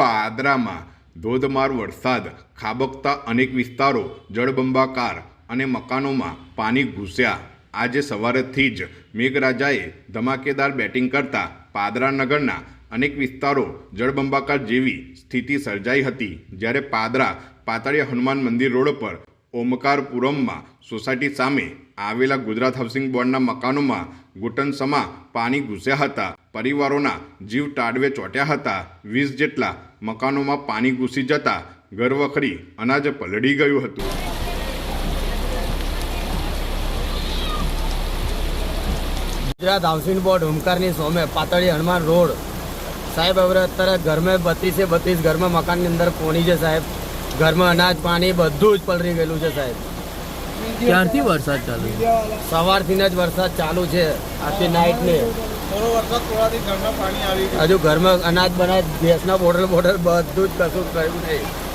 પાદરામાં ધોધમાર વરસાદ, ખાબકતા અનેક વિસ્તારો, જળબંબાકાર અને મકાનોમાં પાણી ઘૂસ્યા. આજે સવારેથી જ મેઘરાજાએ ધમાકેદાર બેટિંગ કરતા પાદરા નગરના અનેક વિસ્તારો જળબંબાકાર જેવી સ્થિતિ સર્જાઈ હતી, જ્યારે પાદરા પાતાળીયા હનુમાન મંદિર રોડ પર ઓમકારપુરમમાં સોસાયટી સામે આવેલા ગુજરાત હાઉસિંગ બોર્ડના મકાનોમાં ઘૂંટણસમા પાણી ઘૂસ્યા હતા. પરિવારોના જીવ તાડવે ચોંટ્યા હતા. વીસ જેટલા મકાનોમાં પાણી ઘૂસી જતા ઘરવખરી અનાજ પલળી ગયું હતું. ગુજરાત હાઉસિંગ બોર્ડ ઓમકારની સોમે પાતળી હનુમાન રોડ. સાહેબ હવે અત્યારે ઘરમાં બત્રીસે બત્રીસ ઘરમાં મકાનની અંદર પોણી છે સાહેબ. ઘરમાં અનાજ પાણી બધું જ પલળી ગયેલું છે સાહેબ. ક્યારથી વરસાદ ચાલુ છે? સવારથી જ વરસાદ ચાલુ છે આખી નાઇટ ને. થોડો વરસાદ ગયું. હજુ ઘરમાં અનાજ બનાજ ગેસના બોટલ બોટલ બધું જ કશું કર્યું નહીં.